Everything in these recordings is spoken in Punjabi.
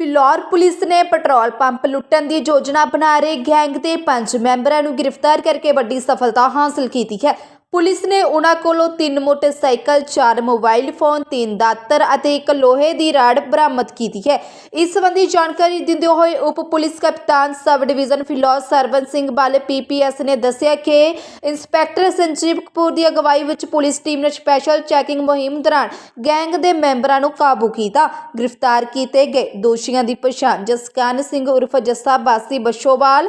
ਫਿਲੌਰ ਪੁਲਿਸ ਨੇ ਪੈਟਰੋਲ ਪੰਪ ਲੁੱਟਣ ਦੀ ਯੋਜਨਾ ਬਣਾ ਰਹੇ ਗੈਂਗ ਦੇ ਪੰਜ ਮੈਂਬਰਾਂ ਨੂੰ ਗ੍ਰਿਫਤਾਰ ਕਰਕੇ ਵੱਡੀ ਸਫਲਤਾ ਹਾਸਲ ਕੀਤੀ ਹੈ। ਪੁਲਿਸ ਨੇ ਉਹਨਾਂ ਕੋਲੋਂ ਤਿੰਨ ਮੋਟਰਸਾਈਕਲ, ਚਾਰ ਮੋਬਾਈਲ ਫੋਨ, ਤਿੰਨ ਦਾਤਰ ਅਤੇ ਇੱਕ ਲੋਹੇ ਦੀ ਰਾੜ ਬਰਾਮਦ ਕੀਤੀ ਹੈ। ਇਸ ਸੰਬੰਧੀ ਜਾਣਕਾਰੀ ਦਿੰਦੇ ਹੋਏ ਉਪ ਪੁਲਿਸ ਕਪਤਾਨ sub division Phillaur Sarwan Singh Bale PPS ਨੇ ਦੱਸਿਆ ਕਿ ਇੰਸਪੈਕਟਰ ਸੰਜੀਵ ਕਪੂਰ ਦੀ ਅਗਵਾਈ ਵਿੱਚ ਪੁਲਿਸ ਟੀਮ ਨੇ ਸਪੈਸ਼ਲ ਚੈਕਿੰਗ ਮੁਹਿੰਮ ਦੌਰਾਨ ਗੈਂਗ ਦੇ ਮੈਂਬਰਾਂ ਨੂੰ ਕਾਬੂ ਕੀਤਾ। ਗ੍ਰਿਫਤਾਰ ਕੀਤੇ ਗਏ ਦੋਸ਼ੀਆਂ ਦੀ ਪਛਾਣ ਜਸਕਾਨ ਸਿੰਘ ਉਰਫ ਜੱਸਾ ਬਾਸੀ ਬਸ਼ੋਵਾਲ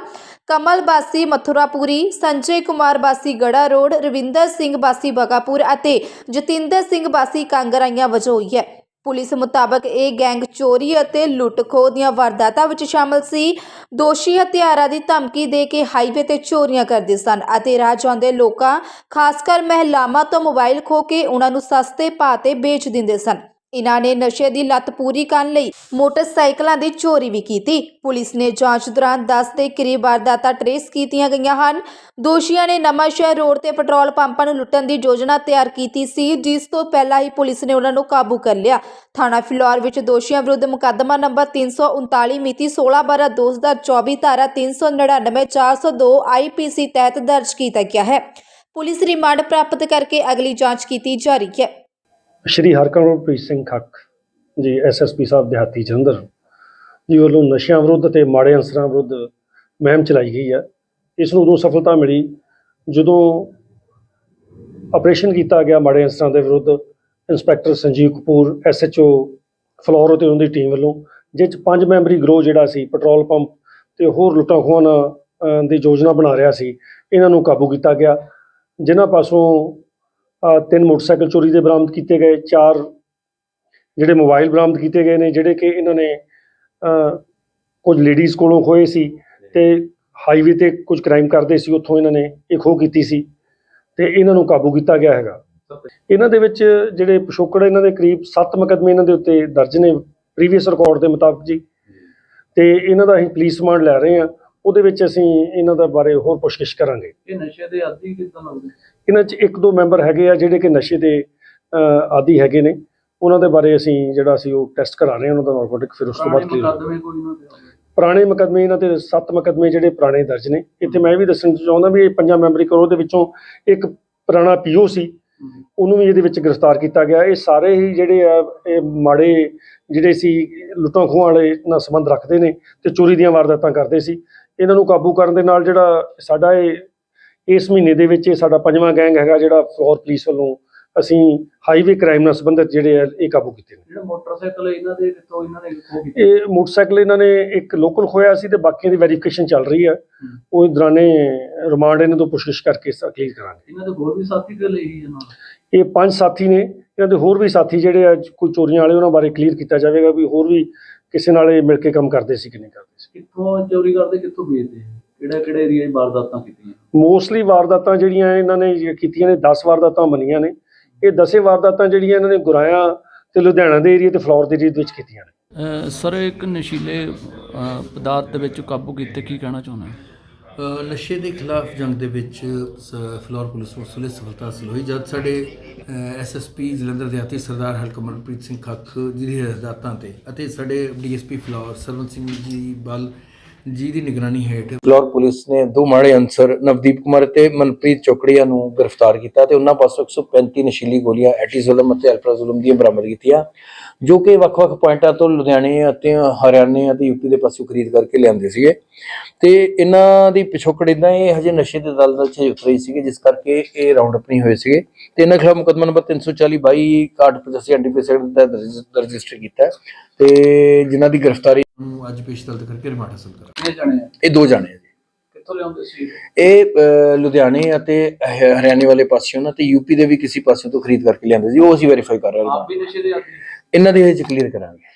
ਕਮਲ ਬਾਸੀ ਮਥੁਰਾਪੁਰੀ ਸੰਜੇ ਕੁਮਾਰ ਬਾਸੀ, ਗੜਾ ਰੋਡ, ਰਵਿੰਦਰ ਸਿੰਘ ਬਾਸੀ, ਬਗਾਪੁਰ ਅਤੇ ਜਤਿੰਦਰ ਸਿੰਘ ਬਾਸੀ ਕਾਂਗਰਾਈਆਂ ਵਜੋਂ ਹੋਈ ਹੈ। ਪੁਲਿਸ ਮੁਤਾਬਕ ਇਹ ਗੈਂਗ ਚੋਰੀ ਅਤੇ ਲੁੱਟ-ਖੋਹ ਦੀਆਂ ਵਾਰਦਾਤਾਂ ਵਿੱਚ ਸ਼ਾਮਲ ਸੀ। ਦੋਸ਼ੀ ਹਥਿਆਰਾਂ ਦੀ ਧਮਕੀ ਦੇ ਕੇ ਹਾਈਵੇ ਤੇ ਚੋਰੀਆਂ ਕਰਦੇ ਸਨ ਅਤੇ ਰਾਹ ਜਾਂਦੇ ਲੋਕਾਂ ਖਾਸ ਕਰ ਮਹਿਲਾਵਾਂ ਤੋਂ ਮੋਬਾਈਲ ਖੋਹ ਕੇ ਉਹਨਾਂ ਨੂੰ ਸਸਤੇ ਭਾਅ ਤੇ ਵੇਚ ਦਿੰਦੇ ਸਨ। ਇਹਨਾਂ ਨੇ ਨਸ਼ੇ ਦੀ ਲੱਤ ਪੂਰੀ ਕਰਨ ਲਈ ਮੋਟਰਸਾਈਕਲਾਂ ਦੀ ਚੋਰੀ ਵੀ ਕੀਤੀ। ਪੁਲਿਸ ਨੇ ਜਾਂਚ ਦੌਰਾਨ 10 ਦੇ ਕਰੀਬ ਵਾਰਦਾਤਾਂ ਟਰੇਸ ਕੀਤੀਆਂ ਗਈਆਂ ਹਨ। ਦੋਸ਼ੀਆਂ ਨੇ ਨਵਾਂਸ਼ਹਿਰ ਰੋਡ ਤੇ ਪੈਟਰੋਲ ਪੰਪਾਂ ਨੂੰ ਲੁੱਟਣ ਦੀ ਯੋਜਨਾ ਤਿਆਰ ਕੀਤੀ ਸੀ, ਜਿਸ ਤੋਂ ਪਹਿਲਾਂ ਹੀ ਪੁਲਿਸ ਨੇ ਉਹਨਾਂ ਨੂੰ ਕਾਬੂ ਕਰ ਲਿਆ। ਥਾਣਾ ਫਿਲੌਰ ਵਿੱਚ ਦੋਸ਼ੀਆਂ ਵਿਰੁੱਧ ਮੁਕੱਦਮਾ ਨੰਬਰ 339 ਮਿਤੀ 16/12/2024 ਧਾਰਾ 399 402 ਆਈਪੀਸੀ ਤਹਿਤ ਦਰਜ ਕੀਤਾ ਗਿਆ ਹੈ। ਪੁਲਿਸ ਰਿਮਾਂਡ ਪ੍ਰਾਪਤ ਕਰਕੇ ਅਗਲੀ ਜਾਂਚ ਕੀਤੀ ਜਾ ਰਹੀ ਹੈ। ਸ਼੍ਰੀ ਹਰਕਮਲਪ੍ਰੀਤ ਸਿੰਘ ਖੱਕ ਜੀ ਐਸਐਸਪੀ ਸਾਹਿਬ ਦਿਹਾਤੀ ਜਲੰਧਰ ਜੀ ਵੱਲੋਂ ਨਸ਼ਿਆਂ ਵਿਰੁੱਧ ਤੇ ਮਾੜੇ ਅਨਸਰਾਂ ਵਿਰੁੱਧ ਮਹਿਮ ਚਲਾਈ ਗਈ ਹੈ। ਇਸ ਨੂੰ ਉਦੋਂ ਸਫਲਤਾ ਮਿਲੀ ਜਦੋਂ ਆਪਰੇਸ਼ਨ ਕੀਤਾ ਗਿਆ ਮਾੜੇ ਅਨਸਰਾਂ ਦੇ ਵਿਰੁੱਧ। ਇੰਸਪੈਕਟਰ ਸੰਜੀਵ ਕਪੂਰ ਐਸਐਚਓ ਫਲੋਰ ਤੇ ਉਹਨਾਂ ਦੀ ਟੀਮ ਵੱਲੋਂ ਜਿਸ 'ਚ ਪੰਜ ਮੈਂਬਰੀ ਗਰੋਹ ਜਿਹੜਾ ਸੀ, ਪੈਟਰੋਲ ਪੰਪ ਤੇ ਹੋਰ ਲੁੱਟਾਂ ਖੋਹਾਂ ਦੀ ਯੋਜਨਾ ਬਣਾ ਰਿਹਾ ਸੀ, ਇਹਨਾਂ ਨੂੰ ਕਾਬੂ ਕੀਤਾ ਗਿਆ। ਜਿਨ੍ਹਾਂ ਪਾਸੋਂ ਤਿੰਨ ਮੋਟਰਸਾਈਕਲ ਚੋਰੀ ਦੇ ਬਰਾਮਦ ਕੀਤੇ ਗਏ, ਚਾਰ ਜਿਹੜੇ ਮੋਬਾਈਲ ਬਰਾਮਦ ਕੀਤੇ ਗਏ ਨੇ, ਜਿਹੜੇ ਕਿ ਇਹਨਾਂ ਨੇ ਕੁਝ ਲੇਡੀਜ਼ ਕੋਲੋਂ ਖੋਏ ਸੀ ਤੇ ਹਾਈਵੇ ਤੇ ਕੁਝ ਕ੍ਰਾਈਮ ਕਰਦੇ ਸੀ, ਉੱਥੋਂ ਇਹਨਾਂ ਨੇ ਇਹ ਖੋ ਕੀਤੀ ਸੀ ਤੇ ਇਹਨਾਂ ਨੂੰ ਕਾਬੂ ਕੀਤਾ ਗਿਆ ਹੈਗਾ। ਇਹਨਾਂ ਦੇ ਵਿੱਚ ਜਿਹੜੇ ਪਿਛੋਕੜ ਇਹਨਾਂ ਦੇ ਕਰੀਬ 7 ਮੁਕੱਦਮੇ ਇਹਨਾਂ ਦੇ ਉੱਤੇ ਦਰਜ ਨੇ ਪ੍ਰੀਵੀਅਸ ਰਿਕਾਰਡ ਦੇ ਮੁਤਾਬਕ ਜੀ। ਤੇ ਇਹਨਾਂ ਦਾ ਅਸੀਂ ਪੁਲਿਸ ਰਿਮਾਂਡ ਲੈ ਰਹੇ ਹਾਂ। ਉਹਦੇ ਵਿੱਚ ਅਸੀਂ ਇਹਨਾਂ ਦਾ ਬਾਰੇ ਹੋਰ ਪੁੱਛਗਿੱਛ ਕਰਾਂਗੇ। ਇਹ ਨਸ਼ੇ ਦੇ ਆਦੀ ਕਿਦਾਂ ਲੱਗਦੇ? ਇਹਨਾਂ 'ਚ ਇੱਕ ਦੋ ਮੈਂਬਰ ਹੈਗੇ ਆ ਜਿਹੜੇ ਕਿ ਨਸ਼ੇ ਦੇ ਆਦੀ ਹੈਗੇ ਨੇ। ਉਹਨਾਂ ਦੇ ਬਾਰੇ ਅਸੀਂ ਜਿਹੜਾ ਸੀ ਉਹ ਟੈਸਟ ਕਰਾ ਰਹੇ ਹਾਂ ਉਹਨਾਂ ਦਾ ਨਾਰਕੋਟਿਕ ਫਿਰ ਉਸ ਤੋਂ ਬਾਅਦ ਹੋਵੇ। ਪੁਰਾਣੇ ਮੁਕੱਦਮੇ ਇਹਨਾਂ ਤੇ ਸੱਤ ਮੁਕੱਦਮੇ ਜਿਹੜੇ ਪੁਰਾਣੇ ਦਰਜ ਨੇ। ਇੱਥੇ ਮੈਂ ਇਹ ਵੀ ਦੱਸਣਾ ਚਾਹੁੰਦਾ ਵੀ ਇਹ ਪੰਜਾਂ ਮੈਂਬਰੀ ਕਰੋ ਦੇ ਵਿੱਚੋਂ ਇੱਕ ਪੁਰਾਣਾ ਪੀਓ ਸੀ। ਉਹਨੂੰ ਵੀ ਇਹਦੇ ਵਿੱਚ ਗ੍ਰਿਫਤਾਰ ਕੀਤਾ ਗਿਆ। ਇਹ ਸਾਰੇ ਹੀ ਜਿਹੜੇ ਆ ਇਹ ਮਾੜੇ ਜਿਹੜੇ ਸੀ ਲੁੱਟਾਂ ਖੋਹਾਂ ਵਾਲੇ ਨਾਲ ਸੰਬੰਧ ਰੱਖਦੇ ਨੇ ਤੇ ਚੋਰੀ ਦੀਆਂ ਵਾਰਦਾਤਾਂ ਕਰਦੇ ਸੀ। ਇਹਨਾਂ ਨੂੰ ਕਾਬੂ ਕਰਨ ਦੇ ਨਾਲ ਜਿਹੜਾ ਸਾਡਾ ਇਹ ਇਸ ਮਹੀਨੇ ਦੇ ਵਿੱਚ ਇਹ ਸਾਡਾ ਪੰਜਵਾਂ ਗੈਂਗ ਹੈਗਾ ਜਿਹੜਾ ਫਲੋਰ ਪੁਲਿਸ ਵੱਲੋਂ ਅਸੀਂ ਹਾਈਵੇ ਕ੍ਰਾਈਮ ਨਾਲ ਸੰਬੰਧਿਤ ਜਿਹੜੇ ਆ ਇਹ ਕਾਬੂ ਕੀਤੇ ਨੇ। ਜਿਹੜਾ ਮੋਟਰਸਾਈਕਲ ਇਹਨਾਂ ਦੇ ਕਿੱਥੋਂ ਇਹਨਾਂ ਨੇ ਇਹ ਮੋਟਰਸਾਈਕਲ ਇਹਨਾਂ ਨੇ ਇੱਕ ਲੋਕਲ ਖੋਇਆ ਸੀ ਤੇ ਬਾਕੀਆਂ ਦੀ ਵੈਰੀਫਿਕੇਸ਼ਨ ਚੱਲ ਰਹੀ ਹੈ। ਉਹ ਦੌਰਾਨੇ ਰਿਮਾਂਡ ਇਹਨਾਂ ਤੋਂ ਪੁੱਛਗਿੱਛ ਕਰਕੇ ਕਲੀਅਰ ਕਰਾਂਗੇ। ਇਹਨਾਂ ਦੇ ਹੋਰ ਵੀ ਸਾਥੀ ਤੇ ਲਈ ਨਾਲ ਇਹ ਪੰਜ ਸਾਥੀ ਨੇ। ਇਹਨਾਂ ਦੇ ਹੋਰ ਵੀ ਸਾਥੀ ਜਿਹੜੇ ਆ ਕੋਈ ਚੋਰੀਆਂ ਵਾਲੇ ਉਹਨਾਂ ਬਾਰੇ ਕਲੀਅਰ ਕੀਤਾ ਜਾਵੇਗਾ ਵੀ ਹੋਰ ਵੀ ਕਿਸੇ ਨਾਲ ਇਹ ਮਿਲ ਕੇ ਕੰਮ ਕਰਦੇ ਸੀ ਕਿ ਨਹੀਂ ਕਰਦੇ ਸੀ। ਕਿੱਥੋਂ ਚੋਰੀ ਕਰਦੇ ਕਿੱਥੋਂ ਵੇਚਦੇ? ਕਿਹੜਾ ਕਿਹੜੇ ਏਰੀਆ 'ਚ ਵਾਰਦਾਤਾਂ ਕੀਤੀਆਂ? ਮੋਸਟਲੀ ਵਾਰਦਾਤਾਂ ਜਿਹੜੀਆਂ ਇਹਨਾਂ ਨੇ ਕੀਤੀਆਂ ਨੇ 10 ਵਾਰਦਾਤਾਂ ਮੰਨੀਆਂ ਨੇ। ਇਹ 10 ਵਾਰਦਾਤਾਂ ਜਿਹੜੀਆਂ ਇਹਨਾਂ ਨੇ ਗੁਰਾਇਆ ਤੇ ਲੁਧਿਆਣਾ ਦੇ ਏਰੀਆ ਤੇ ਫਲੋਰ ਦੇ ਏਰੀਆ ਦੇ ਵਿੱਚ ਕੀਤੀਆਂ ਨੇ। ਸਰ ਇੱਕ ਨਸ਼ੀਲੇ ਪਦਾਰਥ ਦੇ ਵਿੱਚ ਕਾਬੂ ਕੀਤੇ ਕੀ ਕਹਿਣਾ ਚਾਹੁੰਦੇ ਨਸ਼ੇ ਦੇ ਖਿਲਾਫ ਜੰਗ ਦੇ ਵਿੱਚ ਸ- ਫਲੋਰ ਪੁਲਿਸ ਨੂੰ ਸੁਲੇ ਸਫਲਤਾ ਹਾਸਲ ਹੋਈ, ਜਦ ਸਾਡੇ ਐਸਐਸਪੀ ਜਲੰਧਰ ਦੇ ਸਰਦਾਰ ਹਰਕਮਲਪ੍ਰੀਤ ਸਿੰਘ ਖੱਖ ਜੀ ਦੀ ਹਦਾਇਤਾਂ ਤੇ, ਅਤੇ ਸਾਡੇ ਡੀਐਸਪੀ ਫਲੋਰ ਸਰਵਨ ਸਿੰਘ ਜੀ ਬਲ ਜੀ ਦੀ ਨਿਗਰਾਨੀ ਹੇਠ ਫਲੋਰ ਪੁਲਿਸ ਨੇ ਦੋ ਮਾੜੇ ਅਨਸਰ, ਨਵਦੀਪ ਕੁਮਾਰ ਤੇ ਮਨਪ੍ਰੀਤ ਚੋਕੜੀਆ ਨੂੰ ਗ੍ਰਿਫਤਾਰ ਕੀਤਾ ਤੇ ਉਹਨਾਂ ਪਾਸੋਂ 135 ਨਸ਼ੀਲੀ ਗੋਲੀਆਂ ਐਟੀਜ਼ੋਲਮ ਅਤੇ ਅਲਪਰਾਜ਼ੋਲਮ ਦੀਆਂ ਬਰਾਮਦ ਕੀਤੀਆਂ, ਜੋ ਕਿ ਵੱਖ-ਵੱਖ ਪੁਆਇੰਟਾਂ ਤੋਂ ਲੁਧਿਆਣੇ ਅਤੇ ਹਰਿਆਣੇ ਅਤੇ ਯੂਪੀ ਦੇ ਪਾਸੋਂ ਖਰੀਦ ਕਰਕੇ ਲਿਆਂਦੇ ਸੀਗੇ। ਤੇ ਇਹਨਾਂ ਦੀ ਪਿਛੋਕੜ ਇਦਾਂ ਇਹ ਹਜੇ ਨਸ਼ੇ ਦੇ ਦਲਦਲ 'ਚ ਉਤਰੇ ਸੀਗੇ, ਜਿਸ ਕਰਕੇ ਇਹ ਰਾਉਂਡ ਅਪ ਨਹੀਂ ਹੋਏ ਸੀਗੇ। ਤੇ ਇਹਨਾਂ ਖਿਲਾਫ ਮੁਕੱਦਮਾ ਨੰਬਰ 340 22 6185 ਐਨਡੀਪੀਐਸ ਦਾ ਦਰਜ ਰਜਿਸਟਰ ਕੀਤਾ ਤੇ ਜਿਨ੍ਹਾਂ ਦੀ ਗ੍ਰਿਫਤਾਰੀ ਨੂੰ ਅੱਜ ਪੇਸ਼ ਤਲਤ ਕਰਕੇ ਰਿਮਾਂਡ ਹਾਸਲ ਕਰਾ ਕਿੰਨੇ ਜਣੇ ਆ? ਇਹ ਦੋ ਜਾਣੇ ਆ ਜੀ। ਕਿੱਥੋਂ ਲਿਆਉਂਦੇ ਸੀ ਇਹ? ਅਹ, ਲੁਧਿਆਣੇ ਅਤੇ ਹ- ਹਰਿਆਣੇ ਵਾਲੇ ਪਾਸਿਓਂ ਨਾ ਤੇ ਯੂਪੀ ਦੇ ਵੀ ਕਿਸੇ ਪਾਸੇ ਤੋਂ ਖਰੀਦ ਕਰਕੇ ਲਿਆਂਦੇ ਸੀ। ਉਹ ਅਸੀਂ ਵੈਰੀਫਾਈ ਕਰ ਰਹੇ ਆਪ ਹਾਂ ਵੀ ਨਸ਼ੇ ਦੇ ਆਦੀ? ਇਹਨਾਂ ਦੇ ਵਿੱਚ ਕਲੀਅਰ ਕਰਾਂਗੇ।